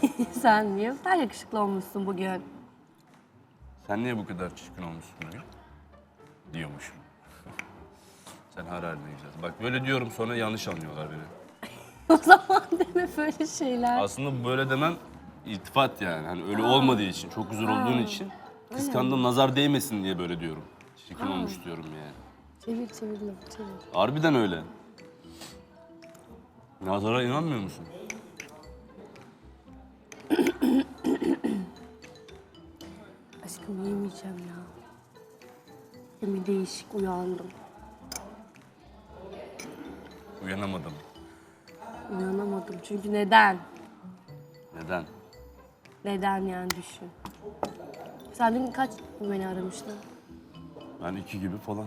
Sen niye kadar yakışıklı olmuşsun bugün? Sen niye bu kadar çirkin olmuşsun bugün? Diyormuşum. Sen her haline güzelsin. Bak böyle diyorum sonra yanlış anlıyorlar beni. o zaman deme böyle şeyler. Aslında böyle demem iltifat yani. Hani öyle olmadığı için, çok güzel olduğun için kıskandım nazar değmesin diye böyle diyorum. Çirkin olmuş diyorum yani. Çevir çevir lafı çevir. Harbiden öyle. Nazara inanmıyor musun? Aşkım yemeyeceğim ya. Demin değişik uyandım. Uyanamadım. Uyanamadım çünkü neden? Neden? Neden yani düşün. Sen dün kaç beni aramıştın? Ben iki gibi falan.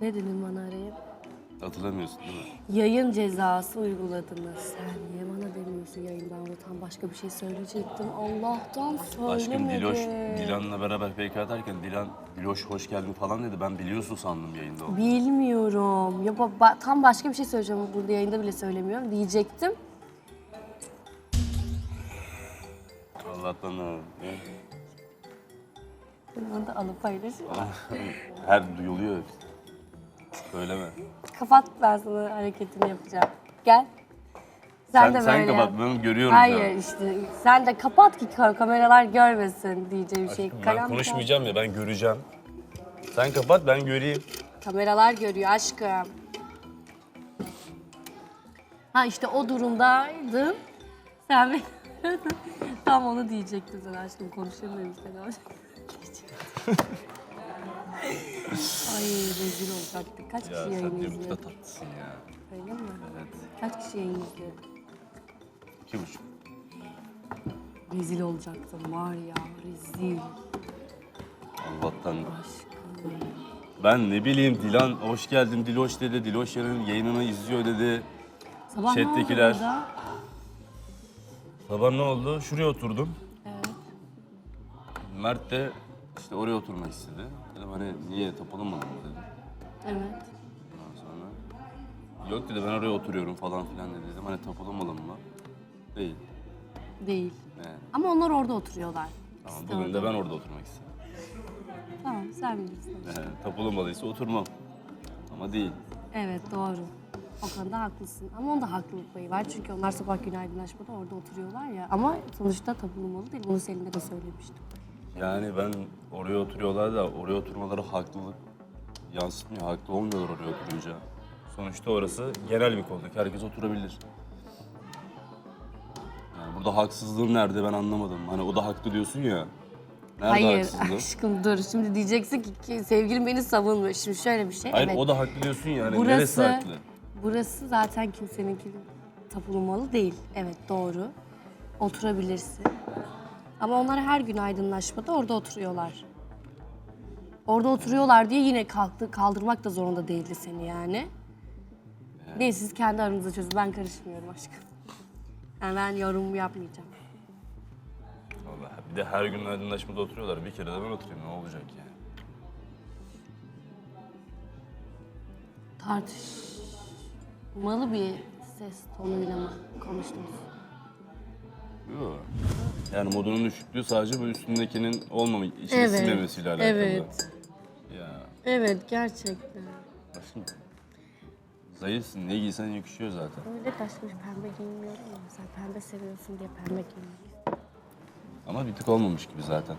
Ne dedin bana arayıp? Hatırlamıyorsun değil mi? Yayın cezası uyguladınız. Sen niye bana demiyorsun yayından da tam başka bir şey söyleyecektim. Allah'tan söylemedin. Aşkım Diloş, Dilan'la beraber PK atarken Dilan, Diloş hoş geldin falan dedi. Ben biliyorsun sandım yayında o. Bilmiyorum. Ya ba- tam başka bir şey söyleyeceğim. Burada yayında bile söylemiyorum. Diyecektim. Allah'tan ha. Bunu da alıp paylaş. Her duyuluyor. Söyleme. Kapat ben sana hareketini yapacağım. Gel. Sen, Sen, de sen böyle kapat, ben görüyorum Hayır ya. işte sen de kapat ki ka- kameralar görmesin diyeceğim şey. Ben Karanlık- konuşmayacağım ya, ben göreceğim. Sen kapat, ben göreyim. Kameralar görüyor aşkım. Ha işte o durumdaydım. Sen beni Tam onu diyecektim sana aşkım konuşayım dedim seni. Ay rezil olacaktık. Kaç Ya kişi sen yayın izliyor? da tatlısın ya. Öyle mi? Evet. Kaç kişi yayın izliyor? İki buçuk. Rezil olacaktım var ya rezil. Allah'tan. Aşkım. Ben ne bileyim Dilan hoş geldin Diloş dedi. Diloş yarın yayınını izliyor dedi. Sabah ne oldu Chat'tekiler. burada? Sabah ne oldu? Şuraya oturdum. Evet. Mert de işte oraya oturmak istedi. Dedim hani niye tapılamadım dedim. Evet. Ondan sonra yok dedi ben oraya oturuyorum falan filan dedi. Dedim hani tapılamadım mı? Değil. Değil. Yani, Ama onlar orada oturuyorlar. tamam, bugün de orada. ben orada oturmak istedim. Tamam sen bilirsin. Yani, tapılamalıysa oturmam. Ama değil. Evet doğru. O konuda haklısın. Ama onda haklılık payı var. Çünkü onlar sabah günaydınlaşmada orada oturuyorlar ya. Ama sonuçta tapınılmalı değil. Bunu seninle de söylemiştim. Yani ben oraya oturuyorlar da oraya oturmaları haklılık yansıtmıyor. Haklı olmuyorlar oraya oturunca. Sonuçta orası genel bir kolluk. Herkes oturabilir. Burada haksızlığın nerede ben anlamadım. Hani o da haklı diyorsun ya. Nerede Hayır haksızlık? aşkım dur. Şimdi diyeceksin ki, ki sevgilim beni savunmuyor. Şimdi şöyle bir şey. Hayır evet. o da haklı diyorsun ya. Hani neresi Burası, haklı? burası zaten kimseninki tapınılmalı değil. Evet doğru. Oturabilirsin. Ama onlar her gün aydınlaşmada orada oturuyorlar. Orada oturuyorlar diye yine kalktı, kaldırmak da zorunda değildi seni yani. Neyse siz kendi aranızda çözün. Ben karışmıyorum aşkım. Yani ben yorum yapmayacağım. Allah bir de her gün aydınlaşmada oturuyorlar. Bir kere de ben oturayım ne olacak yani? Tartışmalı bir ses tonuyla mı konuştunuz? Yok. Yani modunun düşüklüğü sadece bu üstündekinin olmama, içine Evet, sinmemesiyle alakalı. evet. Ya Evet gerçekten. aşkım zayıfsın ne giysen yakışıyor zaten. Öyle taşmış pembe giymiyorum ama sen pembe seviyorsun diye pembe giymiyorum. Ama bir tık olmamış gibi zaten.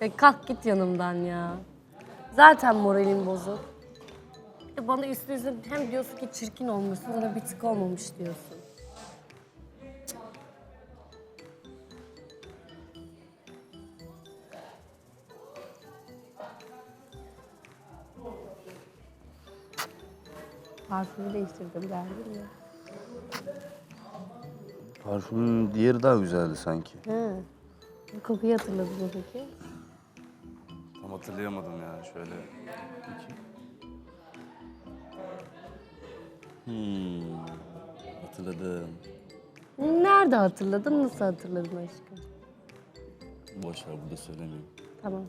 E kalk git yanımdan ya. Zaten moralim bozuk. E bana üstü üstü hem diyorsun ki çirkin olmuşsun sonra bir tık olmamış diyorsun. Parfümü değiştirdim beğendin mi? Parfümün diğeri daha güzeldi sanki. He. Kokuyu hatırladın mı peki? Tam hatırlayamadım ya şöyle. bakayım. Hmm, hatırladım. Nerede hatırladın, nasıl hatırladın aşkım? Boş ver burada söylemeyeyim. Tamam.